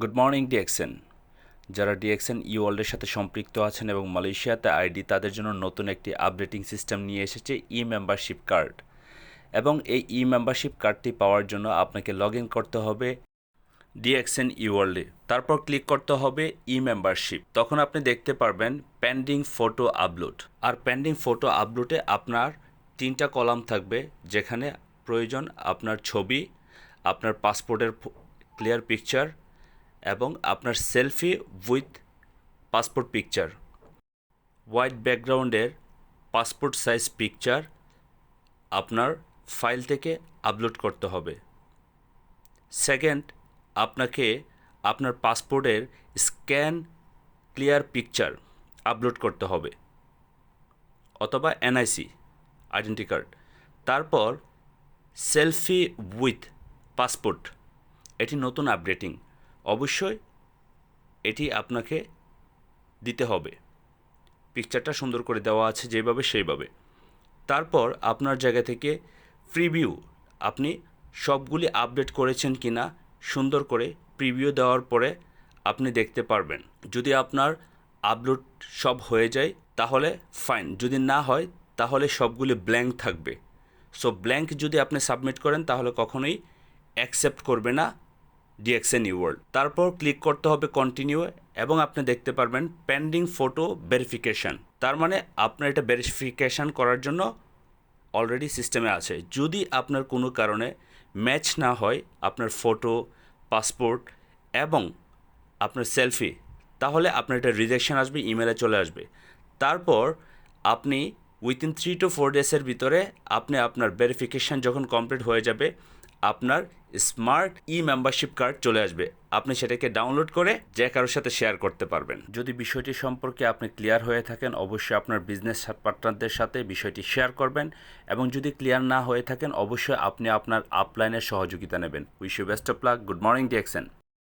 Good morning ডিএক্সেন যারা ডিএক্সেন ই ওয়ার্ল্ডের সাথে সম্পৃক্ত আছেন এবং মালয়েশিয়াতে আইডি তাদের জন্য নতুন একটি আপডেটিং সিস্টেম নিয়ে এসেছে ই মেম্বারশিপ কার্ড এবং এই ই মেম্বারশিপ কার্ডটি পাওয়ার জন্য আপনাকে লগ ইন করতে হবে ডিএক্সএন ই ওয়ার্ল্ডে তারপর ক্লিক করতে হবে ই মেম্বারশিপ তখন আপনি দেখতে পারবেন পেন্ডিং ফটো আপলোড আর পেন্ডিং ফটো আপলোডে আপনার তিনটা কলাম থাকবে, যেখানে প্রয়োজন আপনার ছবি, আপনার পাসপোর্টের ক্লিয়ার পিকচার এবং আপনার selfie with passport picture. White ব্যাকগ্রাউন্ডের পাসপোর্ট সাইজ পিকচার আপনার ফাইল থেকে আপলোড করতে হবে। সেকেন্ড, আপনাকে আপনার পাসপোর্টের স্ক্যান ক্লিয়ার পিকচার আপলোড করতে হবে অথবা এনআইসি, আইডেন্টি কার্ড। তারপর সেলফি উইথ পাসপোর্ট, এটি নতুন আপডেটিং। অবশ্যই এটি আপনাকে দিতে হবে। পিকচারটা সুন্দর করে দেওয়া আছে যেভাবে সেইভাবে। তারপর আপনার জায়গা থেকে প্রিভিউ আপনি সবগুলি আপডেট করেছেন কি না সুন্দর করে প্রিভিউ দেওয়ার পরে আপনি দেখতে পারবেন। যদি আপনার আপলোড সব হয়ে যায়, তাহলে ফাইন যদি না হয়, তাহলে সবগুলি ব্ল্যাঙ্ক থাকবে। সো ব্ল্যাঙ্ক যদি আপনি সাবমিট করেন, তাহলে কখনোই অ্যাকসেপ্ট করবে না। ডিএক্সএন ওয়ার্ল্ড তারপর ক্লিক করতে হবে কন্টিনিউ এবং আপনি দেখতে পারবেন পেন্ডিং ফটো ভেরিফিকেশান তার মানে আপনার এটা ভেরিফিকেশান করার জন্য অলরেডি সিস্টেমে আছে। যদি আপনার কোনো কারণে ম্যাচ না হয় আপনার ফটো পাসপোর্ট এবং আপনার সেলফি তাহলে আপনার এটা রিজেকশন আসবে ইমেলে চলে আসবে। তারপর আপনি উইথিন থ্রি টু ফোর ডেজের ভিতরে আপনি আপনার ভেরিফিকেশান যখন কমপ্লিট হয়ে যাবে আপনার স্মার্ট ই মেম্বারশিপ কার্ড চলে আসবে। আপনি সেটাকে ডাউনলোড করে যে কারোর সাথে শেয়ার করতে পারবেন। যদি বিষয়টি সম্পর্কে আপনি ক্লিয়ার হয়ে থাকেন, অবশ্যই আপনার বিজনেস পার্টনারদের সাথে বিষয়টি শেয়ার করবেন এবং যদি ক্লিয়ার না হয়ে থাকেন, অবশ্যই আপনি আপনার আপলাইনের সহযোগিতা নেবেন। Wish you best of luck good morning ডিএক্সেন